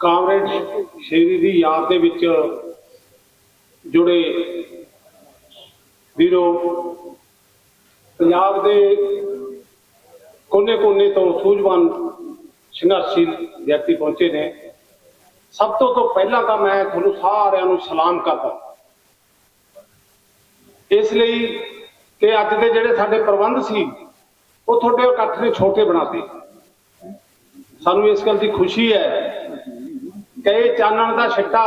Comrade ਸ਼ੇਰੀ ਦੀ ਯਾਦ ਦੇ ਵਿੱਚ ਜੁੜੇ ਵੀਰੋ, ਪੰਜਾਬ ਦੇ ਕੋਨੇ-ਕੋਨੇ ਤੋਂ ਸੂਝਵਾਨ ਸੰਘਰਸ਼ੀ ਵਿਅਕਤੀ ਪਹੁੰਚੇ ਨੇ। ਸਭ ਤੋਂ ਤੋਂ ਪਹਿਲਾਂ ਤਾਂ ਮੈਂ ਤੁਹਾਨੂੰ ਸਾਰਿਆਂ ਨੂੰ ਸਲਾਮ ਕਰਦਾ ਇਸ ਲਈ ਕਿ ਅੱਜ ਦੇ ਜਿਹੜੇ ਸਾਡੇ ਪ੍ਰਬੰਧ ਸੀ, ਉਹ ਤੁਹਾਡੇ ਇਕੱਠ ਨੇ ਛੋਟੇ ਬਣਾਤੇ ਸਾਨੂੰ ਇਸ ਗੱਲ ਦੀ ਖੁਸ਼ੀ ਹੈ ਗਏ ਚਾਨਣ ਦਾ ਛੱਟਾ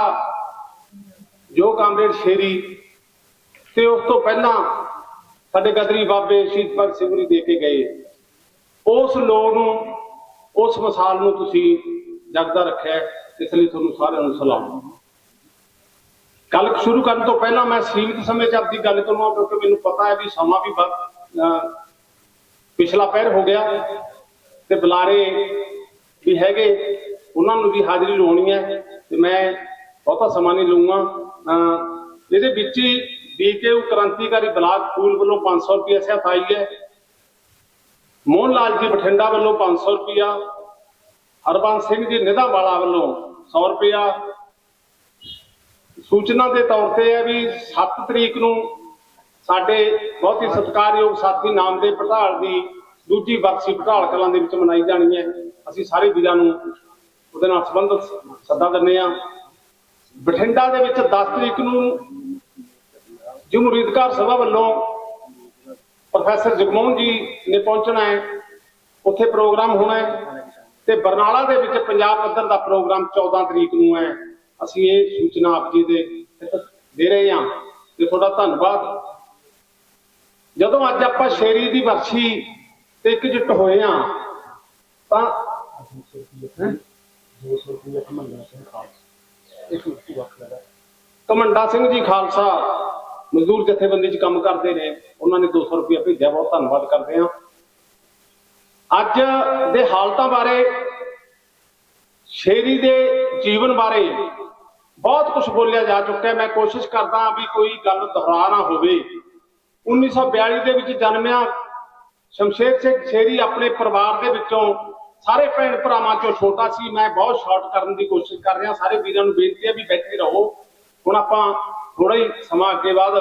ਜੋ ਕਾਮਰੇਡ ਸ਼ੇਰੀ ਤੇ ਉਸ ਤੋਂ ਪਹਿਲਾਂ ਸਾਡੇ ਗਦਰੀ ਬਾਬੇ ਸ਼ਹੀਦ ਭਗਤ ਸਿੰਘ ਜੀ ਦੇ ਕੇ ਗਏ। ਉਸ ਲੋੜ ਨੂੰ ਉਸ ਮਿਸਾਲ ਨੂੰ ਤੁਸੀਂ ਜਗਦਾ ਰੱਖਿਆ ਇਸ ਲਈ ਤੁਹਾਨੂੰ ਸਾਰਿਆਂ ਨੂੰ ਸਲਾਮ। ਗੱਲ ਸ਼ੁਰੂ ਕਰਨ ਤੋਂ ਪਹਿਲਾਂ ਮੈਂ ਸੀਮਿਤ ਸਮੇਂ 'ਚ ਆਪਦੀ ਗੱਲ ਕਰੂੰਗਾ ਕਿਉਂਕਿ ਮੈਨੂੰ ਪਤਾ ਹੈ ਵੀ ਸਮਾਂ ਵੀ ਅਹ, ਪਿਛਲਾ ਪਹਿਰ ਹੋ ਗਿਆ ਤੇ ਬੁਲਾਰੇ ਵੀ ਹੈਗੇ। ਉਹਨਾਂ ਨੂੰ ਵੀ ਹਾਜ਼ਰੀ ਲਾਉਣੀ ਹੈ ਤੇ ਮੈਂ ਬਹੁਤਾ ਸਮਾਂ ਨਹੀਂ ਲਊਂਗਾ। ਇਹਦੇ ਵਿੱਚ ਹੀ ਬੀਕੇਯੂ ਕ੍ਰਾਂਤੀਕਾਰੀ ਬਲਾਕ ਫੂਲ ਵੱਲੋਂ 500 ਰੁਪਏ ਸਹਾਇਤਾ ਆਈ ਹੈ। ਮੋਹਨ ਲਾਲ ਜੀ ਬਠਿੰਡਾ ਵੱਲੋਂ 500 ਰੁਪਿਆ ਹਰਬੰਸ ਸਿੰਘ ਜੀ ਨਿਧਾਵਾਲਾ ਵੱਲੋਂ 100 ਰੁਪਿਆ ਸੂਚਨਾ ਦੇ ਤੌਰ ਤੇ ਹੈ ਵੀ 7 ਤਰੀਕ ਨੂੰ ਸਾਡੇ ਬਹੁਤ ਹੀ ਸਤਿਕਾਰਯੋਗ ਸਾਥੀ ਨਾਮ ਦੇ ਪਟਾਲ ਦੀ ਦੂਜੀ ਬਰਸੀ ਪਟਾਲ ਕਲਾਂ ਦੇ ਵਿੱਚ ਮਨਾਈ ਜਾਣੀ ਹੈ। ਅਸੀਂ ਸਾਰੇ ਵੀਰਾਂ ਨੂੰ ਉਹਦੇ ਨਾਲ ਸੰਬੰਧਿਤ ਸੱਦਾ ਦਿੰਦੇ ਆ ਬਠਿੰਡਾ ਦੇ ਵਿੱਚ 10 ਤਰੀਕ ਨੂੰ ਜਮਹੂਰੀ ਅਧਿਕਾਰ ਸਭਾ ਵੱਲੋਂ ਪ੍ਰੋਫੈਸਰ ਜਗਮੋਹਨ ਜੀ ਨੇ ਪਹੁੰਚਣਾ ਹੈ। ਉੱਥੇ ਪ੍ਰੋਗਰਾਮ ਹੋਣਾ ਹੈ ਤੇ ਬਰਨਾਲਾ ਦੇ ਵਿੱਚ ਪੰਜਾਬ ਪੱਧਰ ਦਾ ਪ੍ਰੋਗਰਾਮ 14 ਤਰੀਕ ਨੂੰ ਹੈ। ਅਸੀਂ ਇਹ ਸੂਚਨਾ ਆਪ ਜੀ ਦੇ ਦੇ ਰਹੇ ਹਾਂ ਤੇ ਤੁਹਾਡਾ ਧੰਨਵਾਦ। ਜਦੋਂ ਅੱਜ ਆਪਾਂ ਸ਼ੇਰੀ ਦੀ ਵਰਸ਼ੀ ਤੇ ਇਕਜੁੱਟ ਹੋਏ ਹਾਂ, ਤਾਂ ਕਮੰਡਾ ਸਿੰਘ ਜੀ ਖਾਲਸਾ, ਮਜ਼ਦੂਰ ਜਥੇਬੰਦੀ 'ਚ ਕੰਮ ਕਰਦੇ ਨੇ ਉਹਨਾਂ ਨੇ 200 ਰੁਪਏ ਭੇਜਿਆ, ਬਹੁਤ ਧੰਨਵਾਦ ਕਰਦੇ ਹਾਂ। ਅੱਜ ਦੇ ਹਾਲਤਾਂ ਬਾਰੇ, ਸ਼ੇਰੀ ਦੇ ਜੀਵਨ ਬਾਰੇ ਬਹੁਤ ਕੁਝ ਬੋਲਿਆ ਜਾ ਚੁੱਕਿਆ ਮੈਂ ਕੋਸ਼ਿਸ਼ ਕਰਦਾ ਵੀ ਕੋਈ ਗੱਲ ਦੁਹਰਾ ਨਾ ਹੋਵੇ। 1942 ਦੇ ਵਿੱਚ ਜਨਮਿਆ ਸ਼ਮਸ਼ੇਰ ਸਿੰਘ ਸ਼ੇਰੀ ਆਪਣੇ ਪਰਿਵਾਰ ਦੇ ਵਿੱਚੋਂ ਸਾਰੇ ਭੈਣ ਭਰਾਵਾਂ ਚੋਂ ਛੋਟਾ ਸੀ, ਮੈਂ ਬਹੁਤ ਸ਼ਾਰਟ ਕਰਨ ਦੀ ਕੋਸ਼ਿਸ਼ ਕਰ ਰਿਹਾ, ਸਾਰੇ ਵੀਰਾਂ ਨੂੰ ਬੇਨਤੀ ਹੈ ਵੀ ਬੈਠੇ ਰਹੋ। ਹੁਣ ਆਪਾਂ ਥੋੜਾ ਹੀ ਸਮਾਂ ਅੱਗੇ ਬਾਅਦ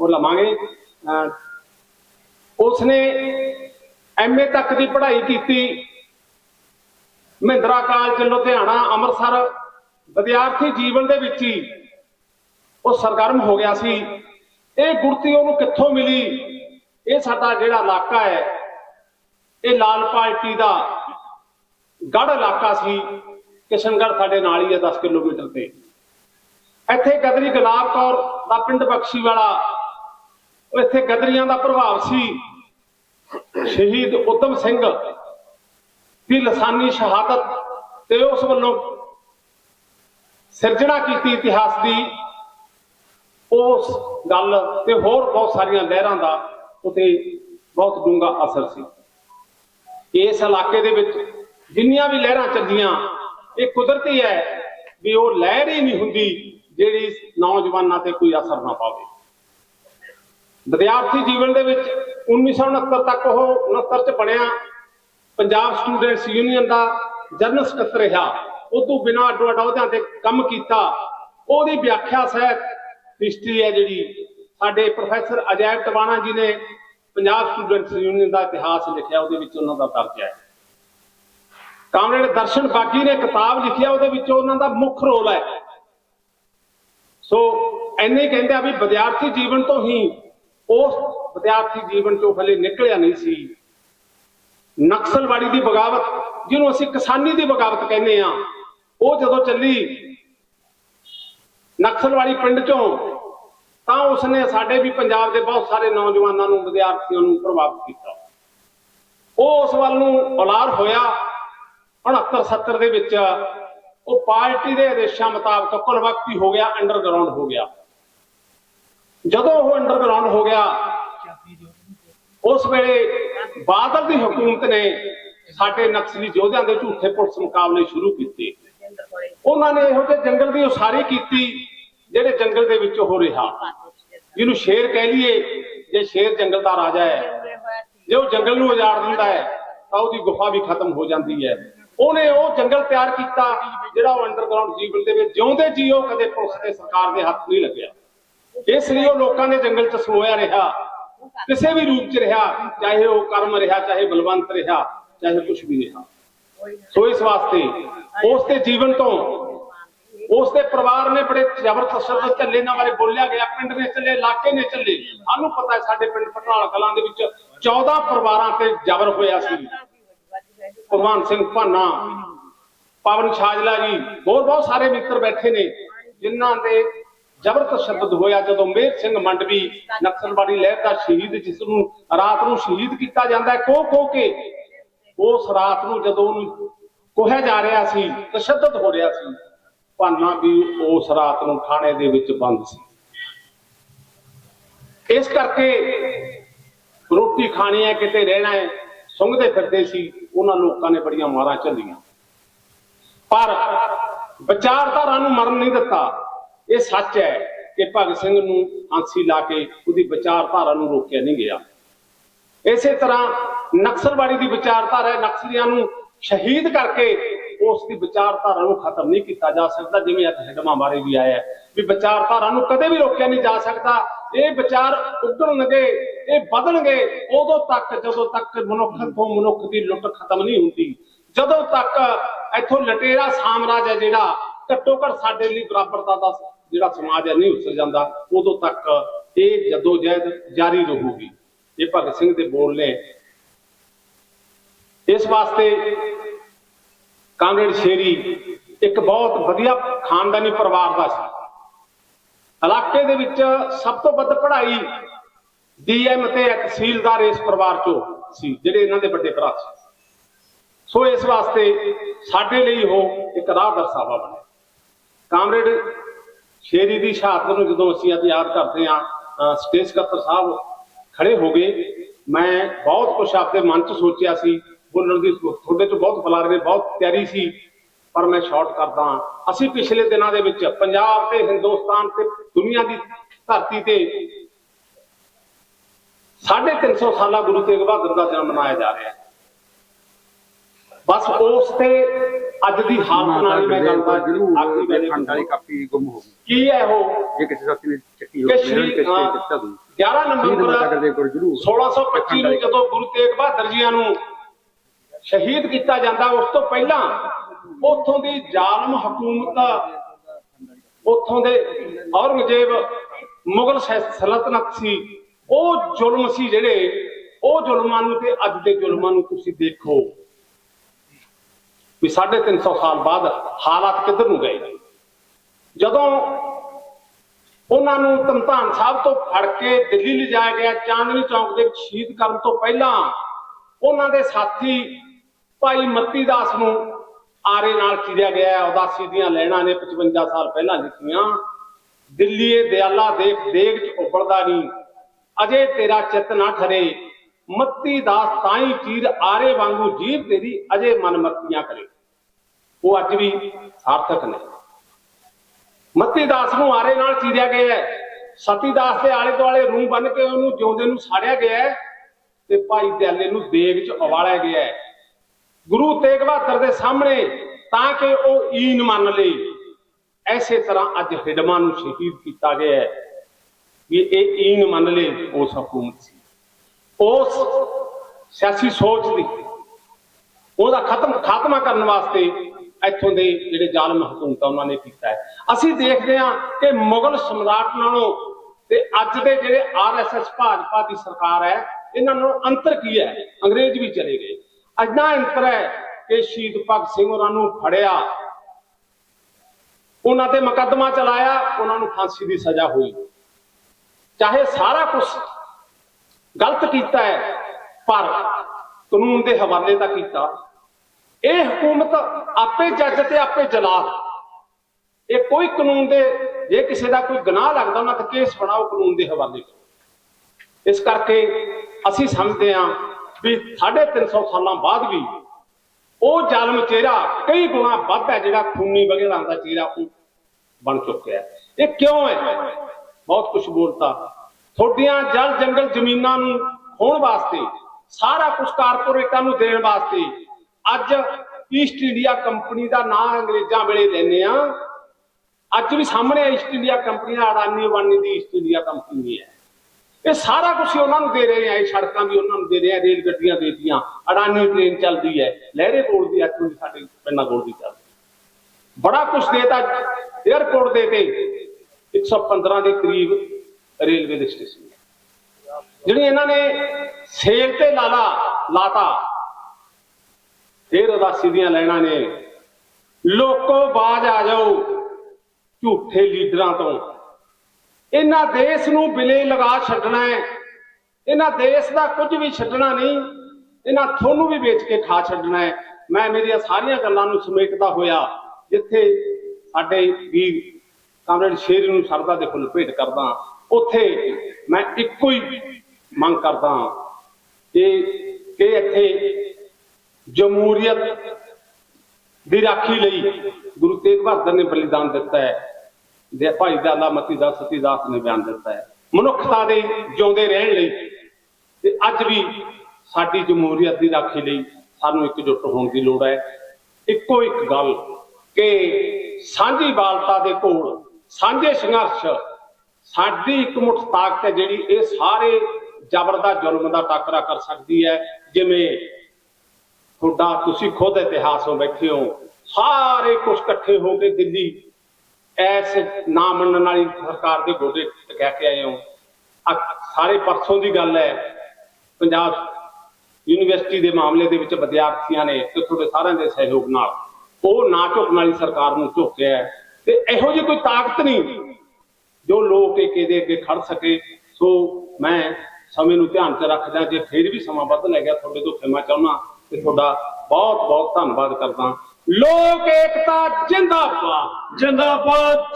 ਉਹ ਲਵਾਂਗੇ। ਅਹ ਉਸਨੇ ਐਮਏ ਤੱਕ ਦੀ ਪੜ੍ਹਾਈ ਕੀਤੀ। ਮਹਿੰਦਰਾ ਕਾਲਜ, ਲੁਧਿਆਣਾ, ਅੰਮ੍ਰਿਤਸਰ। ਵਿਦਿਆਰਥੀ ਜੀਵਨ ਦੇ ਵਿੱਚ ਹੀ ਉਹ ਸਰਗਰਮ ਹੋ ਗਿਆ ਸੀ। ਇਹ ਗੁਰਤੀ ਉਹਨੂੰ ਕਿੱਥੋਂ ਮਿਲੀ? ਇਹ ਸਾਡਾ ਜਿਹੜਾ ਇਲਾਕਾ ਹੈ, ਇਹ ਲਾਲ ਪਾਰਟੀ ਦਾ ਗੜ ਇਲਾਕਾ ਸੀ, ਕਿਸ਼ਨਗੜ੍ਹ ਸਾਡੇ ਨਾਲ ਹੀ ਹੈ 10 ਕਿਲੋਮੀਟਰ ਤੇ। ਇੱਥੇ ਗਦਰੀ ਗੁਲਾਬ ਕੌਰ ਦਾ ਪਿੰਡ ਬਖਸ਼ੀ ਵਾਲਾ ਇੱਥੇ ਗਦਰੀਆਂ ਦਾ ਪ੍ਰਭਾਵ ਸੀ। ਸ਼ਹੀਦ ਉਦਮ ਸਿੰਘ ਦੀ ਲਸਾਨੀ ਸ਼ਹਾਦਤ ਤੇ ਉਸ ਵੱਲੋਂ ਸਿਰਜਣਾ ਕੀਤੀ ਇਤਿਹਾਸ ਦੀ ਉਸ ਗੱਲ ਤੇ ਹੋਰ ਬਹੁਤ ਸਾਰੀਆਂ ਲਹਿਰਾਂ ਦਾ ਉਤੇ ਬਹੁਤ ਡੂੰਘਾ ਅਸਰ ਸੀ। ਇਸ ਇਲਾਕੇ ਦੇ ਵਿੱਚ ਜਿੰਨੀਆਂ ਵੀ ਲਹਿਰਾਂ ਚੱਲੀਆਂ ਇਹ ਕੁਦਰਤੀ ਹੈ ਵੀ ਉਹ ਲਹਿਰ ਹੀ ਨਹੀਂ ਹੁੰਦੀ ਜਿਹੜੀ ਨੌਜਵਾਨਾਂ ਤੇ ਕੋਈ ਅਸਰ ਨਾ ਪਾਵੇ। ਵਿਦਿਆਰਥੀ ਜੀਵਨ ਦੇ ਵਿੱਚ 1969 ਤੱਕ ਉਹ 69 ਚ ਬਣਿਆ ਪੰਜਾਬ ਸਟੂਡੈਂਟਸ ਯੂਨੀਅਨ ਦਾ ਜਨਰਲ ਸਕੱਤਰ ਰਿਹਾ। ਉਹ ਤੋਂ ਬਿਨਾਂ ਅੱਡੋ ਅੱਡ ਅਹੁਦਿਆਂ ਤੇ ਕੰਮ ਕੀਤਾ। ਉਹਦੀ ਵਿਆਖਿਆ ਸਹਿਤ ਹਿਸਟਰੀ ਹੈ ਜਿਹੜੀ ਸਾਡੇ ਪ੍ਰੋਫੈਸਰ ਅਜੈਬ ਟਵਾਣਾ ਜੀ ਨੇ ਪੰਜਾਬ ਸਟੂਡੈਂਟਸ ਯੂਨੀਅਨ ਦਾ ਇਤਿਹਾਸ ਲਿਖਿਆ, ਉਹਦੇ ਵਿੱਚ ਉਹਨਾਂ ਦਾ ਦਰਜ ਹੈ। ਕਾਮਰੇਡ ਦਰਸ਼ਨ ਬਾਗੀ ਨੇ ਕਿਤਾਬ ਲਿਖੀ ਲਿਖਿਆ ਉਹਦੇ ਵਿੱਚ ਉਹਨਾਂ ਦਾ ਮੁੱਖ ਰੋਲ ਹੈ। ਸੋ ਐਨੇ ਕਹਿੰਦੇ ਆ ਵੀ ਵਿਦਿਆਰਥੀ ਜੀਵਨ ਤੋਂ ਹੀ ਉਸ ਵਿਦਿਆਰਥੀ ਜੀਵਨ ਚੋਂ ਹਲੇ ਨਿਕਲਿਆ ਨਹੀਂ ਸੀ। ਨਕਸਲਵਾੜੀ ਦੀ ਬਗਾਵਤ, ਜਿਹਨੂੰ ਅਸੀਂ ਕਿਸਾਨੀ ਦੀ ਬਗਾਵਤ ਕਹਿੰਦੇ ਆ ਉਹ ਜਦੋਂ ਚੱਲੀ ਨਕਸਲਵਾੜੀ ਪਿੰਡ ਚੋਂ, ਤਾਂ ਉਸਨੇ ਸਾਡੇ ਵੀ ਪੰਜਾਬ ਦੇ ਬਹੁਤ ਸਾਰੇ ਨੌਜਵਾਨਾਂ ਨੂੰ, ਵਿਦਿਆਰਥੀਆਂ ਨੂੰ ਪ੍ਰਭਾਵਿਤ ਕੀਤਾ। ਉਹ ਉਸ ਵੱਲ ਨੂੰ ਉਲਾਰ ਹੋਇਆ। 69 70 ਦੇ ਵਿੱਚ ਉਹ ਪਾਰਟੀ ਦੇ ਆਦੇਸ਼ਾਂ ਮੁਤਾਬਕ ਕੁਲਵਕਤੀ ਹੋ ਗਿਆ ਅੰਡਰਗਰਾਉਂਡ ਹੋ ਗਿਆ। ਜਦੋਂ ਉਹ ਅੰਡਰਗਰਾਉਂਡ ਹੋ ਗਿਆ, ਉਸ ਵੇਲੇ ਬਾਦਲ ਦੀ ਹਕੂਮਤ ਨੇ ਸਾਡੇ ਨਕਸਲੀ ਯੋਧਿਆਂ ਦੇ ਝੂਠੇ ਪੁਲਿਸ ਮੁਕਾਬਲੇ ਸ਼ੁਰੂ ਕੀਤੇ। ਉਹਨਾਂ ਨੇ ਇਹੋ ਜਿਹੇ ਜੰਗਲ ਦੀ ਉਸਾਰੀ ਕੀਤੀ, ਜਿਹੜੇ ਜੰਗਲ ਦੇ ਵਿੱਚ ਹੋ ਰਿਹਾ। ਜਿਹਨੂੰ ਸ਼ੇਰ ਕਹਿ ਲਈਏ, ਜੇ ਸ਼ੇਰ ਜੰਗਲ ਦਾ ਰਾਜਾ ਹੈ, ਜੇ ਉਹ ਜੰਗਲ ਨੂੰ ਉਜਾੜ ਦਿੰਦਾ ਹੈ, ਤਾਂ ਉਹਦੀ ਗੁਫਾ ਵੀ ਖਤਮ ਹੋ ਜਾਂਦੀ ਹੈ। ਉਹਨੇ ਉਹ ਜੰਗਲ ਤਿਆਰ ਕੀਤਾ, ਜਿਹੜਾ ਉਹ ਅੰਡਰਗਰਾਉਂਡ ਜੀਵਨ ਦੇ ਵਿੱਚ ਜਿਉਂਦੇ ਜੀ, ਉਹ ਕਦੇ ਪੁਲਿਸ ਤੇ ਸਰਕਾਰ ਦੇ ਹੱਥ ਨਹੀਂ ਲੱਗਿਆ। ਇਸ ਲਈ ਉਹ ਲੋਕਾਂ ਦੇ ਜੰਗਲ 'ਚ ਸਮੋਇਆ ਰਿਹਾ, ਕਿਸੇ ਵੀ ਰੂਪ 'ਚ ਰਿਹਾ, ਚਾਹੇ ਉਹ ਕਰਮ ਰਿਹਾ, ਚਾਹੇ ਬਲਵੰਤ ਰਿਹਾ, ਚਾਹੇ ਕੁਝ ਵੀ ਰਿਹਾ। ਸੋ ਇਸ ਵਾਸਤੇ ਉਸ ਦੇ ਜੀਵਨ ਤੋਂ ਉਸ ਦੇ ਪਰਿਵਾਰ ਨੇ ਬੜੇ ਜ਼ਬਰਦਸਤ ਸ਼ਬਦ ਝੱਲੇ ਨਾਲ ਬਾਰੇ ਬੋਲਿਆ ਗਿਆ। ਪਿੰਡ ਨੇ ਚੱਲੇ, ਇਲਾਕੇ ਨੇ ਝੱਲੇ ਸਾਨੂੰ ਪਤਾ ਹੈ ਸਾਡੇ ਪਿੰਡ ਪਟਨਾਲ ਕਲਾਂ ਦੇ ਵਿੱਚ 14 ਪਰਿਵਾਰਾਂ ਤੇ ਜ਼ਬਰ ਹੋਇਆ ਸੀ। ਭਗਵਾਨ ਸਿੰਘ ਭਾਨਾ। ਪਵਨ ਛਾਜਲਾ ਜੀ, ਹੋਰ ਬਹੁਤ ਸਾਰੇ ਮਿੱਤਰ ਬੈਠੇ ਨੇ, ਜਿਨ੍ਹਾਂ ਦੇ ਜਬਰ ਸ਼ਬਦ ਹੋਇਆ ਜਦੋਂ ਮੇਰ ਸਿੰਘ ਮੰਡਵੀ ਨਕਸਲਵਾੜੀ ਲਹਿਰ ਦਾ ਸ਼ਹੀਦ, ਜਿਸ ਨੂੰ ਰਾਤ ਨੂੰ ਸ਼ਹੀਦ ਕੀਤਾ ਜਾਂਦਾ ਹੈ ਕੋ ਕੋ ਕੇ ਉਸ ਰਾਤ ਨੂੰ ਜਦੋਂ ਉਹਨੂੰ ਕੋਹਿਆ ਜਾ ਰਿਹਾ ਸੀ, ਤਸ਼ੱਦਦ ਹੋ ਰਿਹਾ ਸੀ, ਭਾਨਾ ਵੀ ਉਸ ਰਾਤ ਨੂੰ ਥਾਣੇ ਦੇ ਵਿੱਚ ਬੰਦ ਸੀ। ਇਸ ਕਰਕੇ ਰੋਟੀ ਖਾਣੀ ਹੈ, ਕਿਤੇ ਰਹਿਣਾ ਹੈ, ਸੁੰਘਦੇ ਫਿਰਦੇ ਸੀ ਉਹਨਾਂ ਲੋਕਾਂ ਨੇ ਬੜੀਆਂ ਮਾਰਾਂ ਝੱਲੀਆਂ। ਪਰ ਵਿਚਾਰਧਾਰਾ ਨੂੰ ਮਰਨ ਨਹੀਂ ਦਿੱਤਾ। ਇਹ ਸੱਚ ਹੈ ਕਿ ਭਗਤ ਸਿੰਘ ਨੂੰ ਫਾਂਸੀ ਲਾ ਕੇ ਉਹਦੀ ਵਿਚਾਰਧਾਰਾ ਨੂੰ ਰੋਕਿਆ ਨਹੀਂ ਗਿਆ। ਇਸੇ ਤਰ੍ਹਾਂ ਨਕਸਲਵਾੜੀ ਦੀ ਵਿਚਾਰਧਾਰਾ ਨਕਸਲੀਆਂ ਨੂੰ ਸ਼ਹੀਦ ਕਰਕੇ ਉਸ ਦੀ ਵਿਚਾਰਧਾਰਾ ਨੂੰ ਖਤਮ ਨਹੀਂ ਕੀਤਾ ਜਾ ਸਕਦਾ, ਜਿਵੇਂ ਅੱਜ ਹਿਡਮਾ ਮਾਰੇ ਵੀ ਆਇਆ ਵੀ ਵਿਚਾਰਧਾਰਾ ਨੂੰ ਕਦੇ ਵੀ ਰੋਕਿਆ ਨਹੀਂ ਜਾ ਸਕਦਾ। ਇਹ ਵਿਚਾਰ ਉੱਗਣਗੇ ਇਹ ਵਧਣਗੇ, ਉਦੋਂ ਤੱਕ, ਜਦੋਂ ਤੱਕ ਮਨੁੱਖ ਤੋਂ ਮਨੁੱਖ ਦੀ ਲੁੱਟ ਖਤਮ ਨਹੀਂ ਹੁੰਦੀ। ਜਦੋਂ ਤੱਕ ਇੱਥੋਂ ਲਟੇਰਾ ਸਾਮਰਾਜ ਹੈ ਜਿਹੜਾ, ਘੱਟੋ ਘੱਟ ਸਾਡੇ ਲਈ ਬਰਾਬਰਤਾ ਦਾ ਜਿਹੜਾ ਸਮਾਜ ਹੈ, ਨਹੀਂ ਉਸਰ ਜਾਂਦਾ। ਉਦੋਂ ਤੱਕ ਇਹ ਜਦੋਜਹਿਦ ਜਾਰੀ ਰਹੂਗੀ। ਇਹ ਭਗਤ ਸਿੰਘ ਦੇ ਬੋਲ ਨੇ। ਇਸ ਵਾਸਤੇ ਕਾਮਰੇਡ ਸ਼ੇਰੀ ਇੱਕ ਬਹੁਤ ਵਧੀਆ ਖਾਨਦਾਨੀ ਪਰਿਵਾਰ ਦਾ ਸੀ। ਇਲਾਕੇ ਦੇ ਵਿੱਚ ਸਭ ਤੋਂ ਵੱਧ ਪੜ੍ਹਾਈ ਡੀਐਮ ਤੇ ਤਹਿਸੀਲਦਾਰ ਇਸ ਪਰਿਵਾਰ ਚੋਂ ਸੀ, ਜਿਹੜੇ ਇਹਨਾਂ ਦੇ ਵੱਡੇ ਭਰਾ ਸੀ। ਸੋ ਇਸ ਵਾਸਤੇ ਸਾਡੇ ਲਈ ਉਹ ਇੱਕ ਰਾਹ ਦਰਸਾਵਾ ਬਣੇ ਕਾਮਰੇਡ ਸ਼ੇਰੀ ਦੀ ਸ਼ਹਾਦਤ ਨੂੰ ਜਦੋਂ ਅਸੀਂ ਅੱਜ ਯਾਦ ਕਰਦੇ ਹਾਂ ਸਟੇਜ ਸਕੱਤਰ ਸਾਹਿਬ ਖੜੇ ਹੋ ਗਏ। ਮੈਂ ਬਹੁਤ ਕੁਝ ਆਪਦੇ ਮਨ 'ਚ ਸੋਚਿਆ ਸੀ, ਬੋਲਣ ਦੀ ਤੁਹਾਡੇ 'ਚ ਬਹੁਤ ਬੁਲਾਰੇ ਬਹੁਤ ਤਿਆਰੀ ਸੀ, ਪਰ ਮੈਂ ਸ਼ਾਰਟ ਕਰਦਾ ਹਾਂ। ਅਸੀਂ ਪਿਛਲੇ ਦਿਨਾਂ ਦੇ ਵਿੱਚ ਪੰਜਾਬ ਤੇ ਹਿੰਦੁਸਤਾਨ ਤੇ ਦੁਨੀਆ ਦੀ ਧਰਤੀ ਤੇ 350 ਸਾਲਾ ਗੁਰੂ ਤੇਗ ਬਹਾਦਰ ਦਾ ਜਨਮ ਮਨਾਇਆ ਜਾ ਰਿਹਾ ਹੈ। ਬਸ ਉਸ ਤੇ ਅੱਜ ਦੀ ਹਾਲਤ ਨਾਲ ਮੈਂ ਗੱਲ ਦਾ ਆਖਰੀ ਵੇਲੇ ਖੰਡ ਵਾਲੀ ਕਾਪੀ ਗੁੰਮ ਹੋ ਗਈ। ਕੀ ਹੈ ਉਹ? ਜੇ ਕਿਸੇ ਸਾਥੀ ਨੇ ਚੱਕੀ ਹੋ ਸ਼੍ਰੀ ਕਿਸੇ ਦਿੱਤਾ ਦੂੰ 11 ਨਵੰਬਰ ਮਾਤਾ ਕਰਦੇ ਕੋਲ ਜਰੂਰ। 1625 ਨੂੰ ਜਦੋਂ ਗੁਰੂ ਤੇਗ ਬਹਾਦਰ ਜੀਆਂ ਨੂੰ ਸ਼ਹੀਦ ਕੀਤਾ ਜਾਂਦਾ ਉਸ ਤੋਂ ਪਹਿਲਾਂ ਉੱਥੋਂ ਦੀ ਜ਼ਾਲਮ ਹਕੂਮਤ ਉੱਥੋਂ ਦੇ ਔਰੰਗਜ਼ੇਬ ਮੁਗਲ ਸਲਤਨਤ ਸੀ। ਉਹ ਜ਼ੁਲਮ ਸੀ ਜਿਹੜੇ, ਉਹ ਜ਼ੁਲਮਾਂ ਨੂੰ ਤੇ ਅੱਜ ਦੇ ਜ਼ੁਲਮਾਂ ਨੂੰ ਤੁਸੀਂ ਦੇਖੋ। ਵੀ 350 ਸਾਲ ਬਾਅਦ ਹਾਲਾਤ ਕਿੱਧਰ ਨੂੰ ਗਏ? ਜਦੋਂ ਉਹਨਾਂ ਨੂੰ ਧਮਧਾਨ ਸਾਹਿਬ ਤੋਂ ਫੜ ਕੇ ਦਿੱਲੀ ਲਿਜਾਇਆ ਗਿਆ, ਚਾਂਦਨੀ ਚੌਕ ਦੇ ਵਿੱਚ ਸ਼ਹੀਦ ਕਰਨ ਤੋਂ ਪਹਿਲਾਂ, ਉਹਨਾਂ ਦੇ ਸਾਥੀ ਭਾਈ ਮੱਤੀ ਦਾਸ ਨੂੰ ਆਰੇ ਨਾਲ ਚੀਰਿਆ ਗਿਆ ਉਦਾਸੀ ਦੀਆਂ ਲੈਣਾ ਨੇ 55 ਸਾਲ ਪਹਿਲਾਂ ਲਿਖੀਆਂ, ਦਿੱਲੀ ਇਹ ਦਿਆਲਾ ਦੇਖ, ਦੇਗ ਚ ਉਬਲਦਾ ਨਹੀਂ। ਅਜੇ ਤੇਰਾ ਚਿੱਤ ਨਾ ਠਰੇ। ਮੱਤੀ ਦਾਸ ਤਾਈ ਚੀਰ ਆਰੇ ਵਾਂਗੂ ਜੀਵ ਤੇਰੀ ਅਜੇ ਮਨ ਮੱਤੀਆਂ ਕਰੇ। ਉਹ ਅੱਜ ਵੀ ਸਾਰਥਕ ਨੇ। ਮੱਤੀ ਦਾਸ ਨੂੰ ਆਰੇ ਨਾਲ ਚੀਰਿਆ ਗਿਆ ਹੈ। ਸਤੀ ਦਾਸ ਦੇ ਆਲੇ ਦੁਆਲੇ ਰੂਹ ਬਨ ਕੇ ਉਹਨੂੰ ਜਿਉਂਦੇ ਨੂੰ ਸਾੜਿਆ ਗਿਆ ਹੈ ਤੇ ਭਾਈ ਦਿਆਲੇ ਨੂੰ ਦੇਗ 'ਚ ਉਵਾਲਿਆ ਗਿਆ ਹੈ। ਗੁਰੂ ਤੇਗ ਬਹਾਦਰ ਦੇ ਸਾਹਮਣੇ ਤਾਂ ਕਿ ਉਹ ਈਨ ਮੰਨ ਲਈ ਐਸੇ ਤਰ੍ਹਾਂ ਅੱਜ ਹਿਡਮਾ ਨੂੰ ਸ਼ਹੀਦ ਕੀਤਾ ਗਿਆ ਹੈ। ਵੀ ਇਹ ਈਨ ਮੰਨ ਲਈ ਉਸ ਹਕੂਮਤ ਸੀ। ਉਸ ਸਿਆਸੀ ਸੋਚ ਦੀ ਉਹਦਾ ਖਤਮ ਖਾਤਮਾ ਕਰਨ ਵਾਸਤੇ ਇੱਥੋਂ ਦੇ ਜਿਹੜੇ ਜ਼ਾਲਮ ਹਕੂਮਤਾਂ ਉਹਨਾਂ ਨੇ ਕੀਤਾ ਹੈ। ਅਸੀਂ ਦੇਖਦੇ ਹਾਂ ਕਿ ਮੁਗਲ ਸਮਰਾਟ ਨਾਲੋਂ ਤੇ ਅੱਜ ਦੇ ਜਿਹੜੇ ਆਰਐਸਐਸ ਭਾਜਪਾ ਦੀ ਸਰਕਾਰ ਹੈ, ਇਹਨਾਂ ਨੂੰ ਅੰਤਰ ਕੀ ਹੈ? ਅੰਗਰੇਜ਼ ਵੀ ਚਲੇ ਗਏ। ਇੰਨਾ ਅੰਤਰ ਹੈ ਕਿ ਸ਼ਹੀਦ ਭਗਤ ਸਿੰਘ ਉਹਨਾਂ ਨੂੰ ਫੜਿਆ। ਉਹਨਾਂ ਤੇ ਮੁਕੱਦਮਾ ਚਲਾਇਆ, ਉਹਨਾਂ ਨੂੰ ਫਾਂਸੀ ਦੀ ਸਜ਼ਾ ਹੋਈ। ਚਾਹੇ ਸਾਰਾ ਕੁਝ ਗਲਤ ਕੀਤਾ ਹੈ, ਪਰ ਕਾਨੂੰਨ ਦੇ ਹਵਾਲੇ ਤਾਂ ਕੀਤਾ। ਇਹ ਹਕੂਮਤ ਆਪੇ ਜੱਜ ਤੇ ਆਪੇ ਜਲਾਲ। ਇਹ ਕੋਈ ਕਾਨੂੰਨ ਦੇ, ਜੇ ਕਿਸੇ ਦਾ ਕੋਈ ਗੁਨਾਹ ਲੱਗਦਾ, ਉਹਨਾਂ ਤੇ ਕੇਸ ਬਣਾਓ ਕਾਨੂੰਨ ਦੇ ਹਵਾਲੇ ਕਰੋ। ਇਸ ਕਰਕੇ ਅਸੀਂ ਸਮਝਦੇ ਹਾਂ ਵੀ 350 ਸਾਲਾਂ ਬਾਅਦ ਵੀ ਉਹ ਜ਼ਾਲਮ ਚਿਹਰਾ ਕਈ ਗੁਣਾ ਵੱਧ ਹੈ ਜਿਹੜਾ ਖੂਨੀ ਵਗੇੜਾਂ ਦਾ ਚਿਹਰਾ ਉਹ ਬਣ ਚੁੱਕਿਆ ਹੈ। ਇਹ ਕਿਉਂ ਹੈ? ਬਹੁਤ ਕੁਝ ਬੋਲਤਾ। ਤੁਹਾਡੀਆਂ ਜਲ ਜੰਗਲ ਜ਼ਮੀਨਾਂ ਨੂੰ ਖੋਣ ਵਾਸਤੇ, ਸਾਰਾ ਕੁਝ ਕਾਰਪੋਰੇਟਾਂ ਨੂੰ ਦੇਣ ਵਾਸਤੇ ਅੱਜ ਈਸਟ ਇੰਡੀਆ ਕੰਪਨੀ ਦਾ ਨਾਂ ਅੰਗਰੇਜ਼ਾਂ ਵੇਲੇ ਲੈਨੇ ਆ ਅੱਜ ਵੀ ਸਾਹਮਣੇ ਈਸਟ ਇੰਡੀਆ ਕੰਪਨੀ ਦਾ ਅਡਾਨੀ ਵਾਨੀ ਦੀ ਈਸਟ ਇੰਡੀਆ ਕੰਪਨੀ ਹੈ। ਇਹ ਸਾਰਾ ਕੁਝ ਉਹਨਾਂ ਨੂੰ ਦੇ ਰਹੇ ਆ, ਇਹ ਸੜਕਾਂ ਵੀ ਉਹਨਾਂ ਨੂੰ ਦੇ ਰਹੇ ਆ, ਰੇਲ ਗੱਡੀਆਂ ਦੇਤੀਆਂ, ਅਡਾਨੀ ਟ੍ਰੇਨ ਚੱਲਦੀ ਹੈ, ਲਹਿਰੇ ਕੋਲ ਦੀ ਅੱਜ ਦੀ ਸਾਡੇ ਪਿੰਡਾਂ ਕੋਲ ਦੀ ਚੱਲਦੀ ਬੜਾ ਕੁਝ ਦੇਤਾ 에ਅਰਪੋਰਟ ਦੇ ਤੇ। 115 ਦੇ ਕਰੀਬ ਰੇਲਵੇ ਦੇ ਸਟੇਸ਼ਨ ਜਿਹੜੀ ਇਹਨਾਂ ਨੇ ਸੇਲ ਤੇ ਲਾਲਾ ਲਾਤਾ, ਫੇਰ ਉਦਾਸੀ ਦੀਆਂ ਲੈਣਾ ਨੇ, ਲੋਕੋ ਬਾਜ ਆ ਜਾਓ ਝੂਠੇ ਲੀਡਰਾਂ ਤੋਂ। ਇਹਨਾਂ ਦੇਸ਼ ਨੂੰ ਬਿਲੇ ਲਗਾ ਛੱਡਣਾ ਹੈ। ਇਹਨਾਂ ਦੇਸ਼ ਦਾ ਕੁਝ ਵੀ ਛੱਡਣਾ ਨਹੀਂ, ਇਹਨਾਂ ਤੁਹਾਨੂੰ ਵੀ ਵੇਚ ਕੇ ਖਾ ਛੱਡਣਾ ਹੈ। ਮੈਂ ਮੇਰੀਆਂ ਸਾਰੀਆਂ ਗੱਲਾਂ ਨੂੰ ਸਮੇਟਦਾ ਹੋਇਆ ਜਿੱਥੇ ਸਾਡੇ ਵੀਰ ਕਾਮਰੇਡ ਸ਼ੇਰ ਨੂੰ ਸਰਦਾ ਦੇ ਫੁੱਲ ਭੇਟ ਕਰਦਾ ਉੱਥੇ ਮੈਂ ਇੱਕੋ ਹੀ ਮੰਗ ਕਰਦਾ ਕਿ ਕਿ ਇੱਥੇ ਜਮਹੂਰੀਅਤ ਦੀ ਰਾਖੀ ਲਈ ਗੁਰੂ ਤੇਗ ਬਹਾਦਰ ਨੇ ਬਲੀਦਾਨ ਦਿੱਤਾ ਹੈ ਦੇ ਭਾਈ ਦਾਦਾ ਮਤੀ ਦਾਸ ਸਤੀ ਦਾਸ ਨੇ ਬਿਆਨ ਦਿੱਤਾ ਹੈ। ਮਨੁੱਖਤਾ ਦੇ ਜਿਉਂਦੇ ਰਹਿਣ ਲਈ ਤੇ ਅੱਜ ਵੀ ਸਾਡੀ ਜਮਹੂਰੀਅਤ ਦੀ ਰਾਖੀ ਲਈ ਸਾਨੂੰ ਇਕਜੁੱਟ ਹੋਣ ਦੀ ਲੋੜ ਹੈ। ਇੱਕੋ ਇੱਕ ਗੱਲ ਕਿ ਸਾਂਝੀ ਬਾਲਤਾ ਦੇ ਕੋਲ ਸਾਂਝੇ ਸੰਘਰਸ਼, ਸਾਡੀ ਇੱਕ ਮੁੱਠ ਤਾਕਤ ਹੈ ਜਿਹੜੀ ਇਹ ਸਾਰੇ ਜ਼ਬਰ ਦਾ ਜ਼ੁਲਮ ਦਾ ਟਾਕਰਾ ਕਰ ਸਕਦੀ ਹੈ। ਜਿਵੇਂ ਤੁਹਾਡਾ ਤੁਸੀਂ ਖੁਦ ਇਤਿਹਾਸ ਇਤਿਹਾਸੋਂ ਬੈਠੇ ਹੋ, ਸਾਰੇ ਕੁਝ ਇਕੱਠੇ ਹੋ ਕੇ ਦਿੱਲੀ ਐਸ ਨਾ ਮੰਨਣ ਵਾਲੀ ਸਰਕਾਰ ਦੇ ਗੋਡੇ ਟਕਾ ਕੇ ਆਏ ਹੋ। ਸਾਰੇ ਪਰਸੋਂ ਦੀ ਗੱਲ ਹੈ, ਪੰਜਾਬ ਯੂਨੀਵਰਸਿਟੀ ਦੇ ਮਾਮਲੇ ਦੇ ਵਿੱਚ ਵਿਦਿਆਰਥੀਆਂ ਨੇ ਤੇ ਤੁਹਾਡੇ ਸਾਰਿਆਂ ਦੇ ਸਹਿਯੋਗ ਨਾਲ ਉਹ ਨਾ ਝੁਕਣ ਵਾਲੀ ਸਰਕਾਰ ਨੂੰ ਝੁਕਿਆ ਤੇ ਇਹੋ ਜਿਹੀ ਕੋਈ ਤਾਕਤ ਨਹੀਂ। ਜੋ ਲੋਕ ਇੱਕ ਇਹਦੇ ਅੱਗੇ ਖੜ ਸਕੇ, ਸੋ ਮੈਂ ਸਮੇਂ ਨੂੰ ਧਿਆਨ 'ਚ ਰੱਖਦਾ, ਜੇ ਫਿਰ ਵੀ ਸਮਾਂ ਵੱਧ ਲੈ ਗਿਆ, ਤੁਹਾਡੇ ਤੋਂ ਖਿਮਾ ਚਾਹੁੰਦਾ ਤੇ ਤੁਹਾਡਾ ਬਹੁਤ ਬਹੁਤ ਧੰਨਵਾਦ ਕਰਦਾ। ਲੋਕ ਏਕਤਾ ਜਿੰਦਾਬਾਦ ਜਿੰਦਾਬਾਦ।